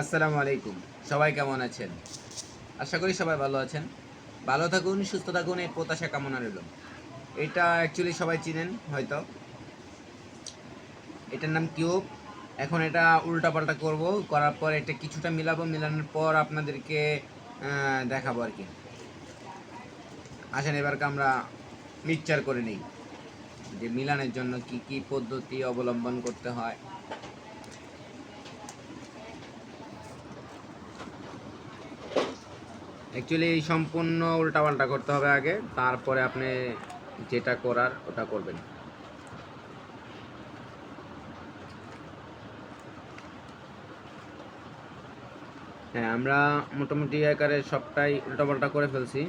আসসালামু আলাইকুম। সবাই কেমন আছেন? আশা করি সবাই ভালো আছেন। ভালো থাকুন, সুস্থ থাকুন, এই প্রত্যাশা কামনা রইল। এটা অ্যাকচুয়ালি সবাই চিনেন, হয়তো। এটার নাম কিউব। এখন এটা উল্টাপাল্টা করব, করার পর এটা কিছুটা মিলাবো, মিলানোর পর আপনাদেরকে দেখাবো আর কি। আসেন, এবারকে আমরা মিক্সচার করে নিই। যে মিলানের জন্য কি কি পদ্ধতি অবলম্বন করতে হয়? অ্যাকচুয়ালি এই সম্পূর্ণ উল্টাপাল্টা করতে হবে আগে, তারপরে আপনি যেটা করার ওটা করবেন। হ্যাঁ আমরা মোটামুটি আকারে সবটাই উল্টাপাল্টা করে ফেলছি।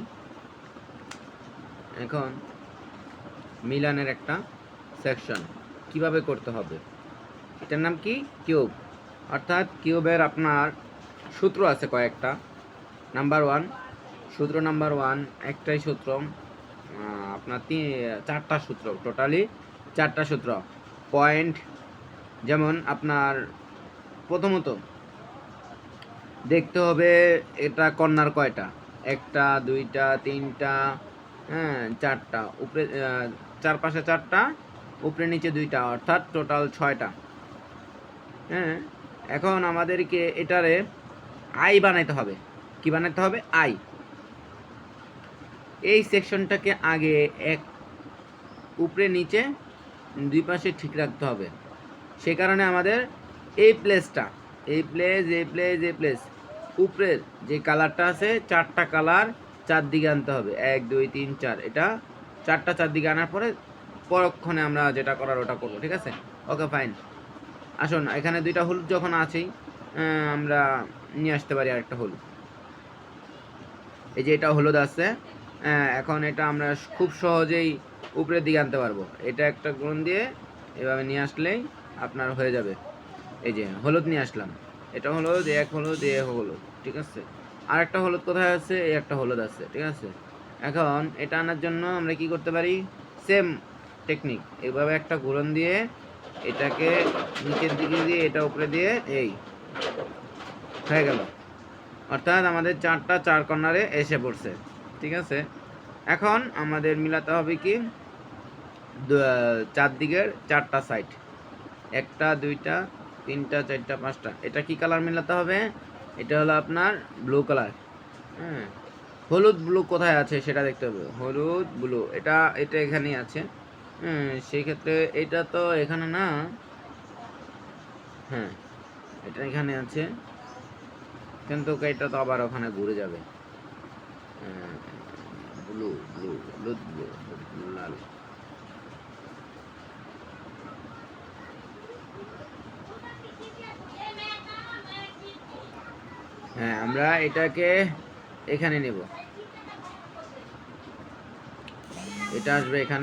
এখন মিলানের একটা সেকশন কীভাবে করতে হবে? এটার নাম কি? কিউব। অর্থাৎ কিউবের আপনার সূত্র আছে কয়েকটা। নাম্বার ওয়ান, সূত্র নাম্বার ওয়ান, একটাই সূত্র আপনার তিন চারটা সূত্র টোটালি চারটা সূত্র। পয়েন্ট যেমন আপনার প্রথমত দেখতে হবে এটা কর্নার কয়টা? একটা, দুইটা, তিনটা হ্যাঁ চারটা। উপরে চারপাশে চারটা, উপরে নিচে দুইটা, অর্থাৎ টোটাল ছয়টা। হ্যাঁ এখন আমাদেরকে এটারে আই বানাইতে হবে। কি বানাতে হবে? আই এই সেকশনটাকে আগে এক, উপরে নিচে দুই পাশে ঠিক রাখতে হবে। সে কারণে আমাদের এই প্লেসটা এই প্লেস এই প্লেস এই প্লেস উপরের যে কালারটা আছে, চারটা কালার চারদিকে আনতে হবে। এক, দুই, তিন, চার, এটা চারটা চারদিকে আনার পরে পরক্ষণে আমরা যেটা করার ওটা করব, ঠিক আছে? ওকে ফাইন আসুন, এখানে দুইটা হলুদ যখন আছেই আমরা নিয়ে আসতে পারি আরেকটা হলুদ এই যে এটা হলুদ আছে এখন এটা আমরা খুব সহজেই উপরের দিকে আনতে পারব। এটা একটা গুণ দিয়ে এভাবে নিয়ে আসলেই আপনার হয়ে যাবে। এই যে হলুদ নিয়ে আসলাম। এটা হলুদ এক হলুদ, এ এক হলুদ, ঠিক আছে? আর একটা হলুদ কোথায় আছে? এই একটা হলুদ আছে, ঠিক আছে? এখন এটা আনার জন্য আমরা কি করতে পারি? সেম টেকনিক এভাবে একটা ঘুরন দিয়ে এটাকে নিচের দিকে দিয়ে, এটা উপরে দিয়ে, এই হয়ে গেল। অর্থাৎ আমাদের চারটা, চার কর্নারে এসে পড়ছে। ঠিক আছে? এখন আমাদের মিলাতে হবে কি? চারদিকের চারটা সাইড একটা, দুইটা, তিনটা, চারটা, পাঁচটা। এটা কি কালার মিলাতে হবে? এটা হলো আপনার ব্লু কালার হ্যাঁ। হলুদ ব্লু কোথায় আছে সেটা দেখতে হবে। হলুদ ব্লু, এটা এটা এখানেই আছে। হ্যাঁ সেই ক্ষেত্রে এটা তো এখানে না। হ্যাঁ এটা এখানে আছে। কিন্তু এটা তো আবার ওখানে ঘুরে যাবে। ব্লু ব্লু, হলুদ ব্লু, লাল। হ্যাঁ আমরা এটাকে এখানে নেব। এটা আসবে এখানে।